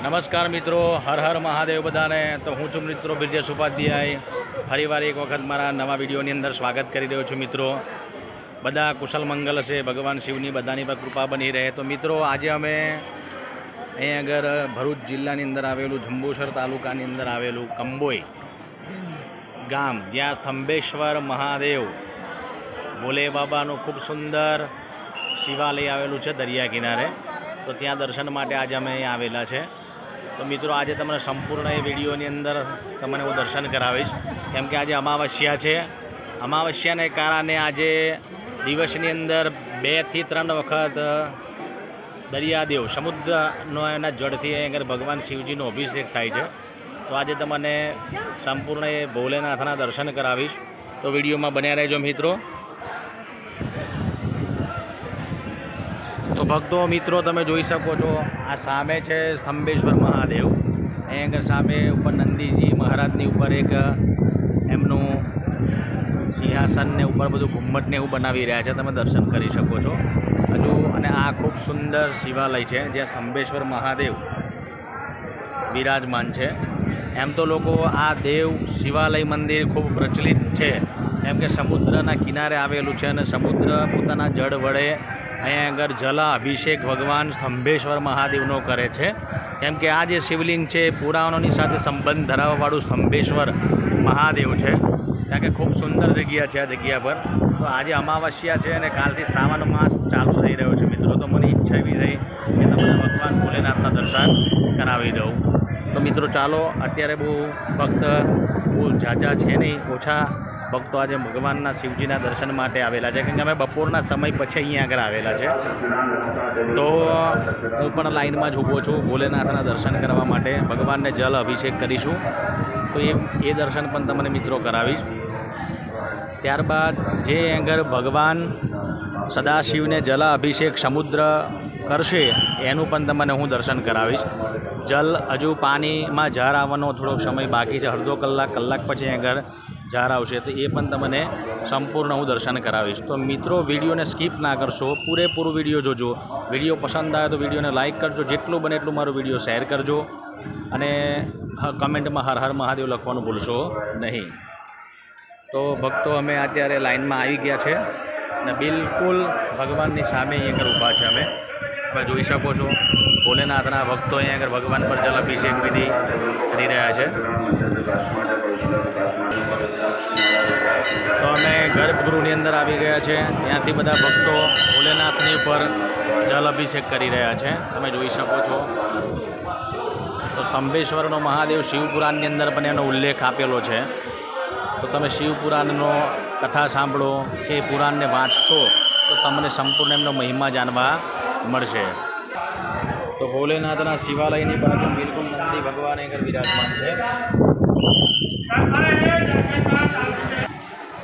નમસ્કાર મિત્રો, હર હર મહાદેવ બધાને. તો હું છું મિત્રો બ્રિજેશ ઉપાધ્યાય. ફરીવાર એક વખત મારા નવા વિડીયોની અંદર સ્વાગત કરી રહ્યો છું મિત્રો. બધા કુશલ મંગલ હશે, ભગવાન શિવની બધાની પર કૃપા બની રહે. તો મિત્રો, આજે અમે અહીં આગળ ભરૂચ જિલ્લાની અંદર આવેલું જંબુસર તાલુકાની અંદર આવેલું કંબોઈ ગામ. જ્યાં સ્તંભેશ્વર મહાદેવ ભોલે બાબાનું ખૂબ સુંદર શિવાલય આવેલું છે દરિયા કિનારે. તો ત્યાં દર્શન માટે આજે અમે અહીંયા આવેલા છે. તો મિત્રો આજે તમને સંપૂર્ણ એ વિડીયોની અંદર તમને હું દર્શન કરાવીશ. કેમ કે આજે અમાવસ્યા છે. અમાવસ્યાને કારણે આજે દિવસની અંદર બેથી ત્રણ વખત દરિયાદેવ સમુદ્રનો એના જળથી આગળ ભગવાન શિવજીનો અભિષેક થાય છે. તો આજે તમને સંપૂર્ણ એ ભોલેનાથના દર્શન કરાવીશ. તો વિડીયોમાં બન્યા રહેજો મિત્રો. તો ભક્તો, મિત્રો, તમે જોઈ શકો છો, આ સામે છે સ્તંભેશ્વર મહાદેવ. અહીં આગળ સામે ઉપર નંદીજી મહારાજની ઉપર એક, એમનું સિંહાસનને ઉપર બધું ઘુમ્મટને એવું બનાવી રહ્યા છે. તમે દર્શન કરી શકો છો. હજુ અને આ ખૂબ સુંદર શિવાલય છે, જ્યાં સ્તંભેશ્વર મહાદેવ બિરાજમાન છે. એમ તો લોકો આ દેવ શિવાલય મંદિર ખૂબ પ્રચલિત છે. એમ કે સમુદ્રના કિનારે આવેલું છે અને સમુદ્ર પોતાના જળ વડે અહીંયા આગળ જલા, અભિષેક ભગવાન, સ્તંભેશ્વર મહાદેવનો કરે છે. કેમ કે આ જે શિવલિંગ છે, પુરાણોની સાથે સંબંધ ધરાવવાવાળું સ્તંભેશ્વર મહાદેવ છે. કારણ કે ખૂબ સુંદર જગ્યા છે આ જગ્યા પર. તો આજે અમાવસ્યા છે અને કાલથી શ્રાવણ માસ ચાલુ થઈ રહ્યો છે મિત્રો. તો મને ઈચ્છા એવી થઈ કે તમને ભગવાન ભોલેનાથના દર્શન કરાવી દઉં. તો મિત્રો ચાલો, અત્યારે બહુ ભક્ત, બહુ ઝાઝા છે નહીં, ઓછા ભક્તો આજે ભગવાનના શિવજીના દર્શન માટે આવેલા છે. કેમ કે અમે બપોરના સમય પછી અહીંયા આગળ આવેલા છે. તો હું પણ લાઈનમાં જ ઊભો છું. ભોલેનાથના દર્શન કરવા માટે ભગવાનને જલ અભિષેક કરીશું. તો એ એ દર્શન પણ તમને મિત્રો કરાવીશ. ત્યારબાદ જે આગળ ભગવાન સદાશિવને જલ અભિષેક સમુદ્ર કરશે, એનું પણ તમને હું દર્શન કરાવીશ. જલ હજુ પાણીમાં ઝાર આવવાનો થોડોક સમય બાકી છે. અડધો કલાક કલાક પછી આગળ ઝાર આવશે તો એ પણ તમને સંપૂર્ણ હું દર્શન કરાવીશ. તો મિત્રો, વિડીયોને સ્કીપ ના કરશો. પૂરેપૂરું વીડિયો જોજો. વીડિયો પસંદ આવે તો વિડીયોને લાઇક કરજો. જેટલું બને એટલું મારો વીડિયો શેર કરજો. અને કમેન્ટમાં હર હર મહાદેવ લખવાનું ભૂલશો નહીં. તો ભક્તો, અમે અત્યારે લાઇનમાં આવી ગયા છે. અને બિલકુલ ભગવાનની સામે અહીં આગળ ઊભા છે અમે. તમે જોઈ શકો છો. ભોલેનાથના ભક્તો અહીંયા આગળ ભગવાન પર જલ અભિષેક વિધિ કરી રહ્યા છે. તો અમે ગર્ભગૃહની અંદર આવી ગયા છે. ત્યાંથી બધા ભક્તો ભોલેનાથની ઉપર જલ અભિષેક કરી રહ્યા છે. તમે જોઈ શકો છો. તો સંભેશ્વરનો મહાદેવ શિવપુરાણની અંદર પણ એનો ઉલ્લેખ આપેલો છે. તો તમે શિવપુરાણનો કથા સાંભળો કે પુરાણને વાંચશો, તો તમને સંપૂર્ણ એમનો મહિમા જાણવા મળશે. તો ભોલેનાથના શિવાલયની બાજુ બિલકુલ નંદી ભગવાન આગળ વિરાજમાન છે.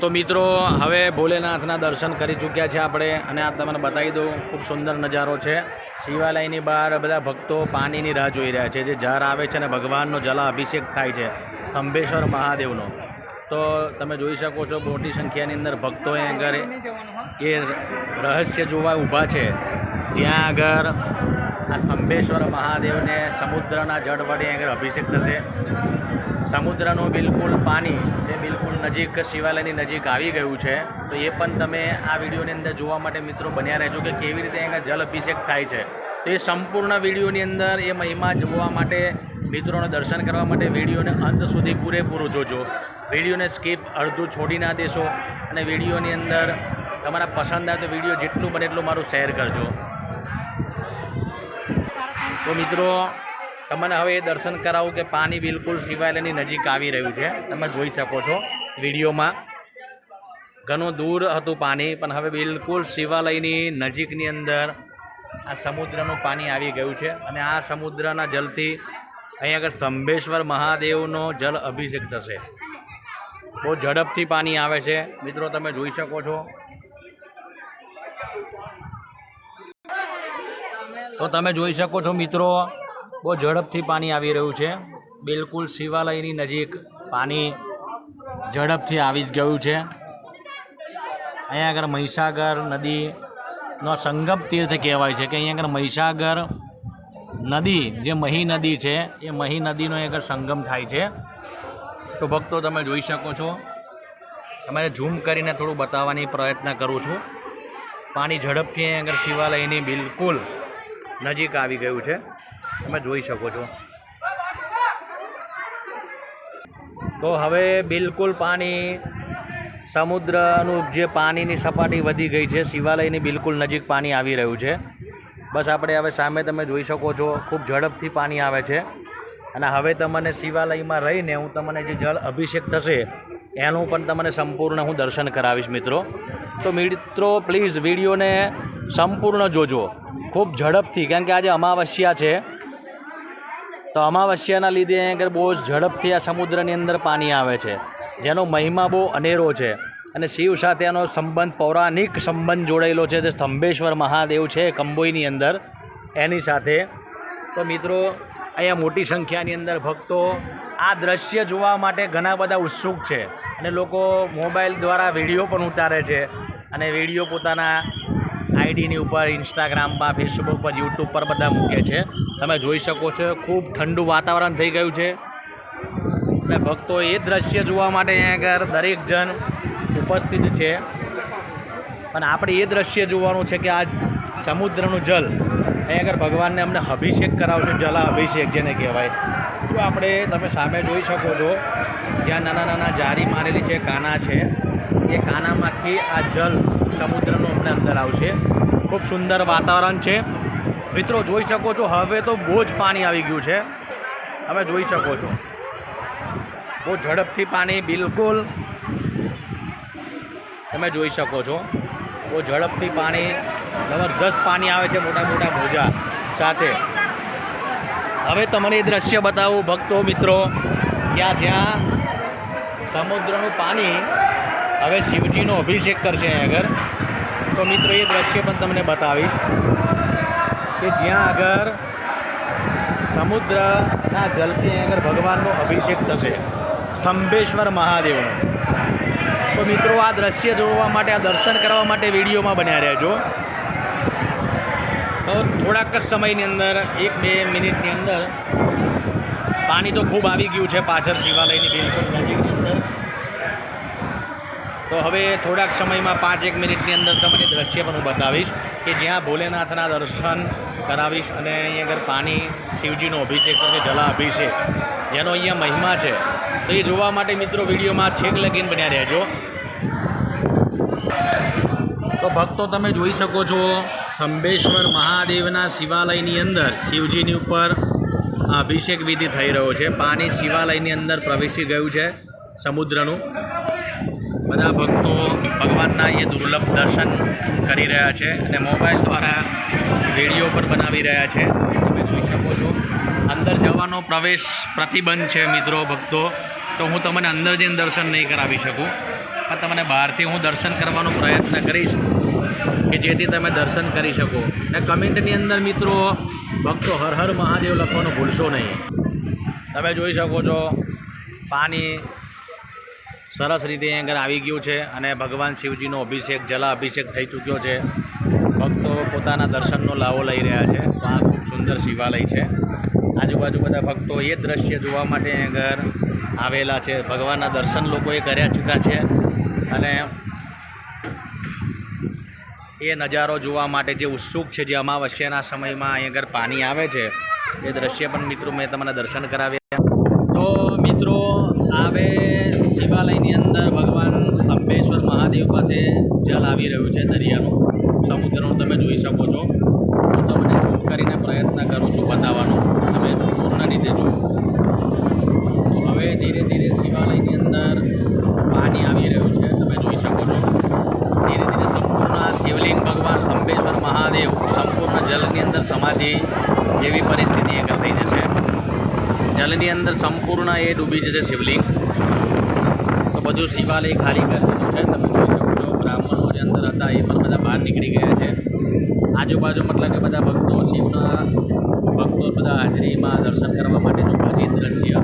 તો મિત્રો, હવે ભોલેનાથના દર્શન કરી ચૂક્યા છે આપણે, અને આ તમને બતાવી દઉં, ખૂબ સુંદર નજારો છે. શિવાલયની બહાર બધા ભક્તો પાણીની રાહ જોઈ રહ્યા છે, જે ઝાર આવે છે અને ભગવાનનો જલા અભિષેક થાય છે, સ્તંભેશ્વર મહાદેવનો. તો તમે જોઈ શકો છો, મોટી સંખ્યાની અંદર ભક્તો અહીં આગળ એ રહસ્ય જોવા ઊભા છે. જ્યાં આગળ આ સ્તંભેશ્વર મહાદેવને સમુદ્રના જળ વડે આગળ અભિષેક થશે. સમુદ્રનું બિલકુલ પાણી એ બિલકુલ નજીક શિવાલયની નજીક આવી ગયું છે. તો એ પણ તમે આ વિડીયોની અંદર જોવા માટે મિત્રો બન્યા રહેજો કે કેવી રીતે અહીંયા જલ અભિષેક થાય છે. તો એ સંપૂર્ણ વિડીયોની અંદર એ મહિમા જોવા માટે મિત્રોને દર્શન કરવા માટે વિડીયોને અંત સુધી પૂરેપૂરું જોજો. વિડીયોને સ્કીપ અડધું છોડી ના દેશો અને વિડીયોની અંદર તમારા પસંદ આવે તો વીડિયો જેટલું બને એટલું મારું શેર કરજો. તો મિત્રો, તમને હવે એ દર્શન કરાવું કે પાણી બિલકુલ શિવાલયની નજીક આવી રહ્યું છે. તમે જોઈ શકો છો વિડીયોમાં. ઘણું દૂર હતું પાણી, પણ હવે બિલકુલ શિવાલયની નજીકની અંદર આ સમુદ્રનું પાણી આવી ગયું છે. અને આ સમુદ્રના જલથી અહીં આગળ સ્તંભેશ્વર મહાદેવનો જલ અભિષેક થશે. બહુ ઝડપથી પાણી આવે છે. મિત્રો, તમે જોઈ શકો છો તો તમે જોઈ શકો છો મિત્રો, બહુ ઝડપથી પાણી આવી રહ્યું છે. બિલકુલ શિવાલયની નજીક પાણી ઝડપથી આવી જ ગયું છે. અહીંયા આગળ મહીસાગર નદીનો સંગમ તીર્થ કહેવાય છે કે અહીંયા આગળ મહીસાગર નદી, જે મહી નદી છે, એ મહી નદીનો આગળ સંગમ થાય છે. તો ભક્તો તમે જોઈ શકો છો. તમારે ઝૂમ કરીને થોડું બતાવવાની પ્રયત્ન કરું છું. પાણી ઝડપથી અહીંયા આગળ શિવાલયની બિલકુલ નજીક આવી ગયું છે. તમે જોઈ શકો છો. તો હવે બિલકુલ પાણી, સમુદ્રનું જે પાણીની સપાટી વધી ગઈ છે, શિવાલયની બિલકુલ નજીક પાણી આવી રહ્યું છે. બસ આપણે હવે સામે તમે જોઈ શકો છો, ખૂબ ઝડપથી પાણી આવે છે. અને હવે તમને શિવાલયમાં રહીને હું તમને જે જળ અભિષેક થશે, એનું પણ તમને સંપૂર્ણ હું દર્શન કરાવીશ મિત્રો. તો મિત્રો, પ્લીઝ વિડીયોને સંપૂર્ણ જોજો. ખૂબ ઝડપથી, કારણ કે આજે અમાવસ્યા છે. તો અમાવસ્યાના લીધે અહીં આગળ બહુ જ ઝડપથી આ સમુદ્રની અંદર પાણી આવે છે. જેનો મહિમા બહુ અનેરો છે. અને શિવ સાથે એનો સંબંધ, પૌરાણિક સંબંધ જોડાયેલો છે. જે સ્તંભેશ્વર મહાદેવ છે કંબોઈની અંદર, એની સાથે. તો મિત્રો, અહીંયા મોટી સંખ્યાની અંદર ભક્તો આ દ્રશ્ય જોવા માટે ઘણા બધા ઉત્સુક છે. અને લોકો મોબાઈલ દ્વારા વીડિયો પણ ઉતારે છે. અને વીડિયો પોતાના આઈડીની ઉપર ઇન્સ્ટાગ્રામમાં ફેસબુક પર યુટ્યુબ પર બધા મૂકે છે. તમે જોઈ શકો છો, ખૂબ ઠંડુ વાતાવરણ થઈ ગયું છે. અને ભક્તો એ દ્રશ્ય જોવા માટે અહીંયા આગળ દરેક જણ ઉપસ્થિત છે. અને આપણે એ દ્રશ્ય જોવાનું છે કે આ સમુદ્રનું જલ, અહીંયા આગળ ભગવાનને અમને અભિષેક કરાવશે જલા અભિષેક જેને કહેવાય. તો આપણે તમે સામે જોઈ શકો છો, જ્યાં નાના નાના જારી મારેલી છે, કાના છે. એ કાનામાંથી આ જલ સમુદ્રનું અમને અંદર આવશે. ખૂબ સુંદર વાતાવરણ છે. મિત્રો, જોઈ શકો છો, હવે તો બહુ જ પાણી આવી ગયું છે. તમે જોઈ શકો છો. બહુ ઝડપથી પાણી, બિલકુલ. તમે જોઈ શકો છો. બહુ ઝડપથી પાણી, જબરજસ્ત પાણી આવે છે મોટા મોટા મોજા સાથે. હવે તમને એ દ્રશ્ય બતાવું, ભક્તો, મિત્રો. ત્યાં જ્યાં સમુદ્રનું પાણી હવે શિવજીનો અભિષેક કરશે અહીં આગળ. તો મિત્રો, એ દ્રશ્ય પણ તમને બતાવીશ કે જ્યાં આગળ સમુદ્રના જલથી અહીં આગળ ભગવાનનો અભિષેક થશે. સ્તંભેશ્વર મહાદેવનો. તો મિત્રો, આ દ્રશ્ય જોવા માટે, આ દર્શન કરવા માટે વિડીયોમાં બન્યા રહેજો. તો થોડાક જ સમયની અંદર, એક બે મિનિટની અંદર, પાણી તો ખૂબ આવી ગયું છે પાછળ શિવાલયની બિલકુલ નજીકની અંદર. તો હવે થોડાક સમયમાં પાંચ એક મિનિટની અંદર તમને દ્રશ્ય પણ હું બતાવીશ કે જ્યાં ભોલેનાથના દર્શન કરાવીશ અને અહીં આગળ પાણી શિવજીનો અભિષેક કરશે જલા અભિષેક જેનો અહીંયા મહિમા છે. તો એ જોવા માટે મિત્રો વિડીયોમાં છેક લગીન બન્યા રહેજો. તો ભક્તો તમે જોઈ શકો છો સંબેશ્વર મહાદેવના શિવાલયની અંદર શિવજીની ઉપર અભિષેક વિધિ થઈ રહ્યો છે. પાણી શિવાલયની અંદર પ્રવેશી ગયું છે, સમુદ્રનું. બધા ભક્તો ભગવાનના એ દુર્લભ દર્શન કરી રહ્યા છે અને મોબાઈલ દ્વારા વીડિયો પણ બનાવી રહ્યા છે. તમે જોઈ શકો છો. અંદર જવાનો પ્રવેશ પ્રતિબંધ છે મિત્રો, ભક્તો. તો હું તમને અંદર જઈને દર્શન નહીં કરાવી શકું. પણ તમને બહારથી હું દર્શન કરવાનો પ્રયત્ન કરીશ કે જેથી તમે દર્શન કરી શકો. ને કમેન્ટની અંદર મિત્રો, ભક્તો હર હર મહાદેવ લખવાનું ભૂલશો નહીં. તમે જોઈ શકો છો, પાણી સરસ રીતે અહીં આગળ આવી ગયું છે અને ભગવાન શિવજીનો અભિષેક, જલા અભિષેક થઈ ચૂક્યો છે. ભક્તો પોતાના દર્શનનો લાવો લઈ રહ્યા છે. તો આ ખૂબ સુંદર શિવાલય છે. આજુબાજુ બધા ભક્તો એ દ્રશ્ય જોવા માટે આગળ આવેલા છે. ભગવાનના દર્શન લોકોએ કર્યા ચૂક્યા છે અને એ નજારો જોવા માટે જે ઉત્સુક છે, જે અમાવસ્યાના સમયમાં અહીં આગળ પાણી આવે છે, એ દ્રશ્ય પણ મિત્રો મેં તમને દર્શન કરાવ્યા. તો મિત્રો, આવે શિવાલયની અંદર ભગવાન સ્તંભેશ્વર મહાદેવ પાસે જલ આવી રહ્યું છે દરિયાનું. સમુદ્રનું તમે જોઈ શકો છો. હું તમને ઝૂમ કરીને પ્રયત્ન કરું છું બતાવવાનો. તમે પૂર્ણ રીતે જુઓ. તો હવે ધીરે ધીરે શિવાલયની અંદર પાણી આવી રહ્યું છે. તમે જોઈ શકો છો. ધીરે ધીરે સંપૂર્ણ શિવલિંગ ભગવાન સ્તંભેશ્વર મહાદેવ સંપૂર્ણ જલની અંદર સમાધિ જેવી પરિસ્થિતિ આગળ થઈ જશે. જલની અંદર સંપૂર્ણ એ ડૂબી જશે શિવલિંગ. બધું શિવાલય ખાલી કરી દીધું છે. તમે જોઈ શકો છો, બ્રાહ્મણો જે અંદર હતા એ પણ બધા બહાર નીકળી ગયા છે. આજુબાજુ મતલબ કે બધા ભક્તો શિવના ભક્તો બધા હાજરીમાં દર્શન કરવા માટેનું પ્રાચીન દ્રશ્ય.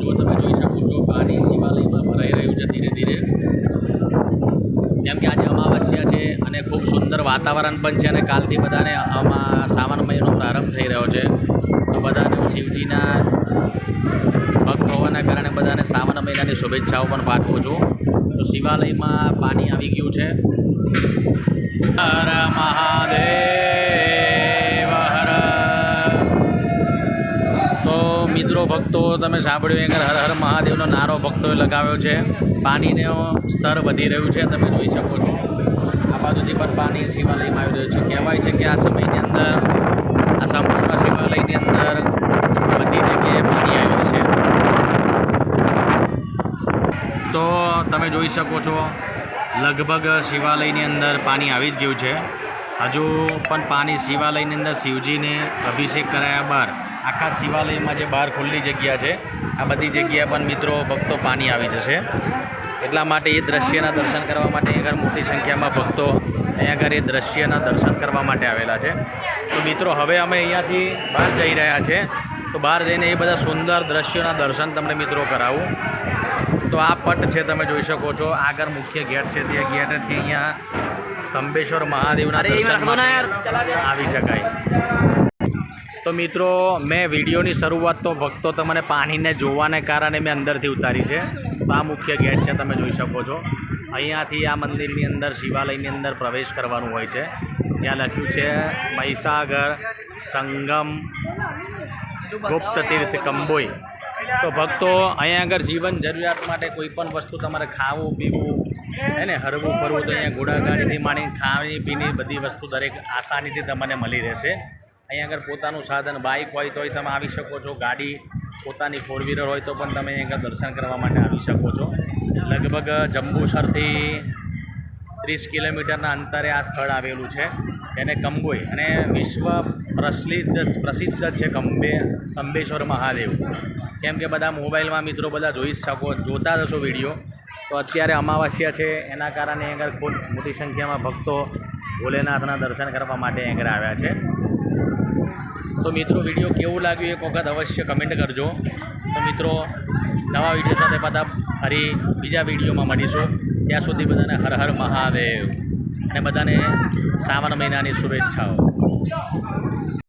જો તમે જોઈ શકો છો, પાણી શિવાલયમાં ભરાઈ રહ્યું છે ધીરે ધીરે. જેમ કે આજે અમાવસ્યા છે અને ખૂબ સુંદર વાતાવરણ પણ છે અને કાલથી બધાને આમાં સાવન મહિનો પ્રારંભ થઈ રહ્યો છે. તો બધાને શિવજીના ભક્ત હોવાના કારણે બધાને સાવન મહિનાની શુભેચ્છાઓ પણ પાઠવું છું. તો શિવાલયમાં પાણી આવી ગયું છે. હર મહાદેવ, હર. તો મિત્રો, ભક્તો, તમે સાંભળ્યું એ હર હર મહાદેવનો નારો ભક્તોએ લગાવ્યો છે. પાણીનું સ્તર વધી રહ્યું છે, તમે જોઈ શકો છો. આ બાજુથી પણ પાણી શિવાલયમાં આવી રહ્યું છે. કહેવાય છે કે આ સમયની અંદર આ સંપૂર્ણ શિવાલયની અંદર બધી જગ્યાએ પાણી આવ્યું છે. તો તમે જોઈ શકો છો, લગભગ શિવાલયની અંદર પાણી આવી જ ગયું છે. હજુ પણ પાણી શિવાલયની અંદર શિવજીને અભિષેક કરાયા બાદ આખા શિવાલયમાં જે બહાર ખુલ્લી જગ્યા છે, આ બધી જગ્યાએ પણ મિત્રો ભક્તો પાણી આવી જશે. એટલા માટે એ દ્રશ્યના દર્શન કરવા માટે આગળ મોટી સંખ્યામાં ભક્તો અહીં આગળ એ દ્રશ્યના દર્શન કરવા માટે આવેલા છે. તો મિત્રો હવે અમે અહીંયાથી બહાર જઈ રહ્યા છે. તો બહાર જઈને એ બધા સુંદર દ્રશ્યોના દર્શન તમને મિત્રો કરાવું. તો આ પટ છે તમે જોઈ શકો છો. આગળ મુખ્ય ગેટ છે તે ગેટથી અહીંયા સ્તંભેશ્વર મહાદેવના દર્શન આવી શકાય. તો મિત્રો મેં વિડીયોની શરૂઆત તો ભક્તો તમને પાણીને જોવાને કારણે મેં અંદરથી ઉતારી છે. તો આ મુખ્ય ગેટ છે તમે જોઈ શકો છો. અહીંયાથી આ મંદિરની અંદર, શિવાલયની અંદર પ્રવેશ કરવાનું હોય છે. ત્યાં લખ્યું છે, મહીસાગર સંગમ ગુપ્ત તીર્થ કંબોઈ. તો ભક્તો, અહીંયા આગળ જીવન જરૂરિયાત માટે કોઈ પણ વસ્તુ તમારે ખાવું, પીવું, હે ને, હરવું, ફરવું, તો અહીંયા ઘોડાગાડીથી માંડીને ખાણી, પીણી બધી વસ્તુ દરેક આસાનીથી તમને મળી રહેશે. અહીંયા આગળ પોતાનું સાધન બાઇક હોય તોય તમે આવી શકો છો. ગાડી પોતાની ફોર વ્હીલર હોય તો પણ તમે અહીંયા આગળ દર્શન કરવા માટે આવી શકો છો. લગભગ જંબુસરથી ત્રીસ કિલોમીટરના અંતરે આ સ્થળ આવેલું છે. એને કંબોઈ અને વિશ્વ પ્રસિદ્ધ પ્રસિદ્ધ છે કંબે કંબેશ્વર મહાદેવ. કેમ કે બધા મોબાઈલમાં મિત્રો બધા જોઈ શકો, જોતા હશો વીડિયો. તો અત્યારે અમાવાસ્યા છે, એના કારણે આગળ ખૂબ મોટી સંખ્યામાં ભક્તો ભોલેનાથના દર્શન કરવા માટે આગળ આવ્યા છે. તો મિત્રો, વીડિયો કેવું લાગ્યું એક વખત અવશ્ય કમેન્ટ કરજો. તો મિત્રો, નવા વીડિયો સાથે પાછા ફરી બીજા વિડીયોમાં મળીશું. ત્યાં સુધી બધાને હર હર મહાદેવ. અને બધાને શ્રાવણ મહિનાની શુભેચ્છાઓ.